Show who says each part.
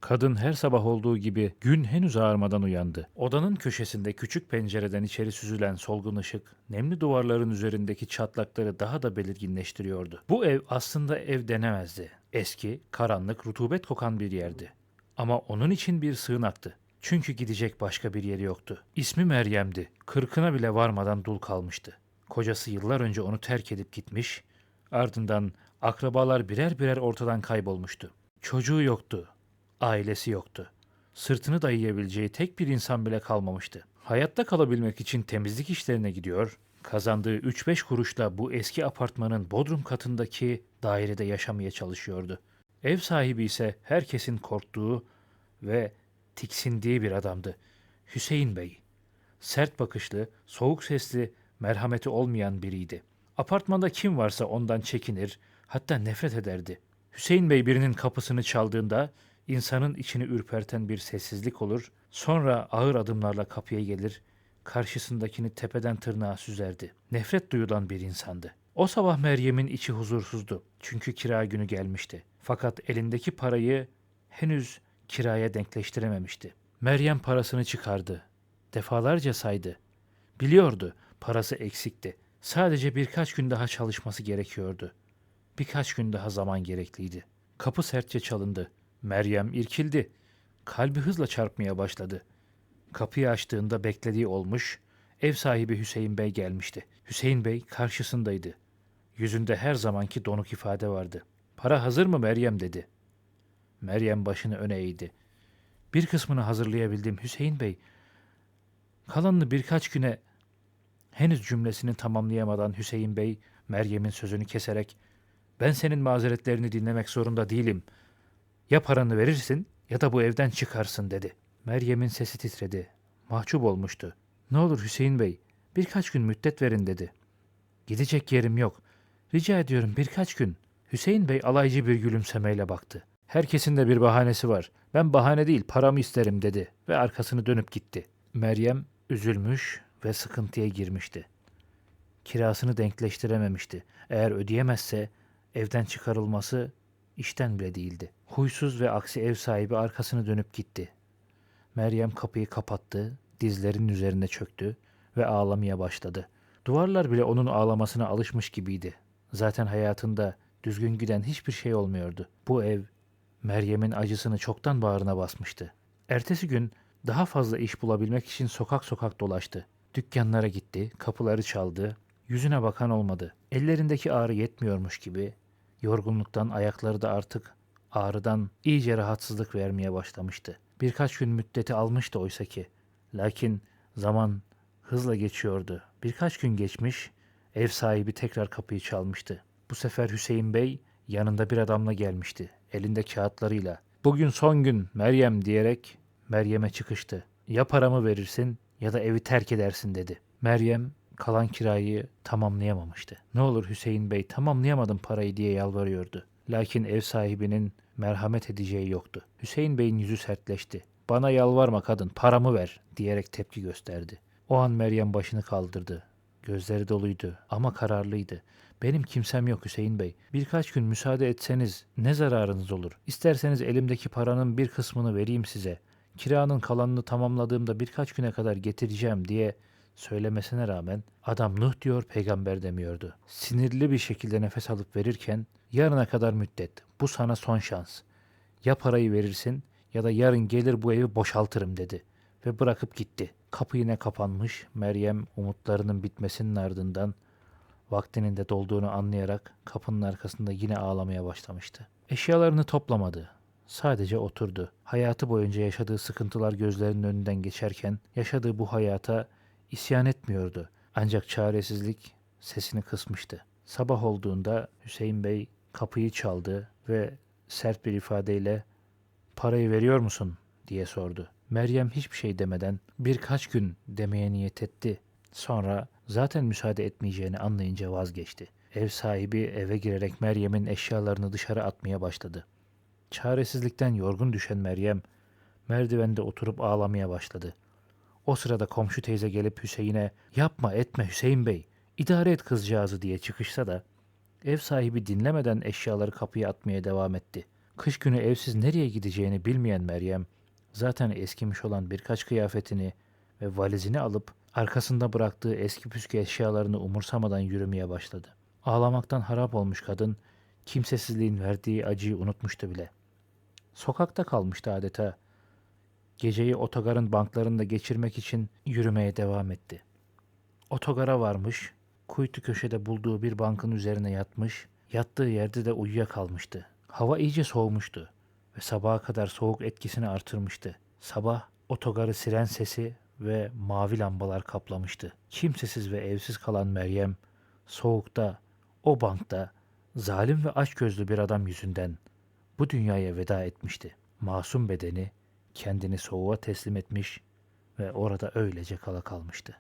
Speaker 1: Kadın her sabah olduğu gibi gün henüz ağarmadan uyandı. Odanın köşesinde küçük pencereden içeri süzülen solgun ışık, nemli duvarların üzerindeki çatlakları daha da belirginleştiriyordu. Bu ev aslında ev denemezdi. Eski, karanlık, rutubet kokan bir yerdi. Ama onun için bir sığınaktı. Çünkü gidecek başka bir yeri yoktu. İsmi Meryem'di. Kırkına bile varmadan dul kalmıştı. Kocası yıllar önce onu terk edip gitmiş, ardından akrabalar birer birer ortadan kaybolmuştu. Çocuğu yoktu, ailesi yoktu. Sırtını dayayabileceği tek bir insan bile kalmamıştı. Hayatta kalabilmek için temizlik işlerine gidiyor, kazandığı 3-5 kuruşla bu eski apartmanın bodrum katındaki dairede yaşamaya çalışıyordu. Ev sahibi ise herkesin korktuğu ve tiksindiği bir adamdı. Hüseyin Bey. Sert bakışlı, soğuk sesli, merhameti olmayan biriydi. Apartmanda kim varsa ondan çekinir, hatta nefret ederdi. Hüseyin Bey birinin kapısını çaldığında insanın içini ürperten bir sessizlik olur, sonra ağır adımlarla kapıya gelir, karşısındakini tepeden tırnağa süzerdi. Nefret duyulan bir insandı. O sabah Meryem'in içi huzursuzdu. Çünkü kira günü gelmişti. Fakat elindeki parayı henüz kiraya denkleştirememişti. Meryem parasını çıkardı. Defalarca saydı. Biliyordu parası eksikti. Sadece birkaç gün daha çalışması gerekiyordu. Birkaç gün daha zaman gerekliydi. Kapı sertçe çalındı. Meryem irkildi. Kalbi hızla çarpmaya başladı. Kapıyı açtığında beklediği olmuş, ev sahibi Hüseyin Bey gelmişti. Hüseyin Bey karşısındaydı. Yüzünde her zamanki donuk ifade vardı. Para hazır mı Meryem dedi. Meryem başını öne eğdi. Bir kısmını hazırlayabildim Hüseyin Bey. Kalanını birkaç güne henüz cümlesini tamamlayamadan Hüseyin Bey Meryem'in sözünü keserek ben senin mazeretlerini dinlemek zorunda değilim. Ya paranı verirsin ya da bu evden çıkarsın dedi. Meryem'in sesi titredi. Mahcup olmuştu. Ne olur Hüseyin Bey birkaç gün müddet verin dedi. Gidecek yerim yok. Rica ediyorum birkaç gün. Hüseyin Bey alaycı bir gülümsemeyle baktı. Herkesin de bir bahanesi var. Ben bahane değil paramı isterim dedi ve arkasını dönüp gitti. Meryem üzülmüş ve sıkıntıya girmişti. Kirasını denkleştirememişti. Eğer ödeyemezse evden çıkarılması işten bile değildi. Huysuz ve aksi ev sahibi arkasını dönüp gitti. Meryem kapıyı kapattı, dizlerinin üzerine çöktü ve ağlamaya başladı. Duvarlar bile onun ağlamasına alışmış gibiydi. Zaten hayatında düzgün giden hiçbir şey olmuyordu. Bu ev Meryem'in acısını çoktan bağrına basmıştı. Ertesi gün daha fazla iş bulabilmek için sokak sokak dolaştı. Dükkanlara gitti, kapıları çaldı. Yüzüne bakan olmadı. Ellerindeki ağrı yetmiyormuş gibi yorgunluktan ayakları da artık ağrıdan iyice rahatsızlık vermeye başlamıştı. Birkaç gün müddeti almıştı oysa ki. Lakin zaman hızla geçiyordu. Birkaç gün geçmiş, ev sahibi tekrar kapıyı çalmıştı. Bu sefer Hüseyin Bey yanında bir adamla gelmişti, elinde kağıtlarıyla. Bugün son gün Meryem diyerek Meryem'e çıkıştı. Ya paramı verirsin ya da evi terk edersin dedi. Meryem kalan kirayı tamamlayamamıştı. Ne olur Hüseyin Bey tamamlayamadım parayı diye yalvarıyordu. Lakin ev sahibinin merhamet edeceği yoktu. Hüseyin Bey'in yüzü sertleşti. Bana yalvarma kadın paramı ver diyerek tepki gösterdi. O an Meryem başını kaldırdı. Gözleri doluydu ama kararlıydı. Benim kimsem yok Hüseyin Bey. Birkaç gün müsaade etseniz ne zararınız olur? İsterseniz elimdeki paranın bir kısmını vereyim size. Kiranın kalanını tamamladığımda birkaç güne kadar getireceğim diye söylemesine rağmen adam Nuh diyor peygamber demiyordu. Sinirli bir şekilde nefes alıp verirken yarına kadar müddet. Bu sana son şans. Ya parayı verirsin ya da yarın gelir bu evi boşaltırım dedi ve bırakıp gitti. Kapı yine kapanmış. Meryem umutlarının bitmesinin ardından vaktinin de dolduğunu anlayarak kapının arkasında yine ağlamaya başlamıştı. Eşyalarını toplamadı. Sadece oturdu. Hayatı boyunca yaşadığı sıkıntılar gözlerinin önünden geçerken yaşadığı bu hayata isyan etmiyordu. Ancak çaresizlik sesini kısmıştı. Sabah olduğunda Hüseyin Bey kapıyı çaldı ve sert bir ifadeyle "Parayı veriyor musun?" diye sordu. Meryem hiçbir şey demeden birkaç gün demeye niyet etti. Sonra zaten müsaade etmeyeceğini anlayınca vazgeçti. Ev sahibi eve girerek Meryem'in eşyalarını dışarı atmaya başladı. Çaresizlikten yorgun düşen Meryem merdivende oturup ağlamaya başladı. O sırada komşu teyze gelip Hüseyin'e yapma etme Hüseyin Bey idare et kızcağızı diye çıkışsa da ev sahibi dinlemeden eşyaları kapıya atmaya devam etti. Kış günü evsiz nereye gideceğini bilmeyen Meryem, zaten eskimiş olan birkaç kıyafetini ve valizini alıp arkasında bıraktığı eski püskü eşyalarını umursamadan yürümeye başladı. Ağlamaktan harap olmuş kadın, kimsesizliğin verdiği acıyı unutmuştu bile. Sokakta kalmıştı adeta. Geceyi otogarın banklarında geçirmek için yürümeye devam etti. Otogara varmış, kuytu köşede bulduğu bir bankın üzerine yatmış, yattığı yerde de uyuyakalmıştı. Hava iyice soğumuştu ve sabaha kadar soğuk etkisini artırmıştı. Sabah otogarı siren sesi ve mavi lambalar kaplamıştı. Kimsesiz ve evsiz kalan Meryem, soğukta, o bankta, zalim ve açgözlü bir adam yüzünden bu dünyaya veda etmişti. Masum bedeni kendini soğuğa teslim etmiş ve orada öylece kala kalmıştı.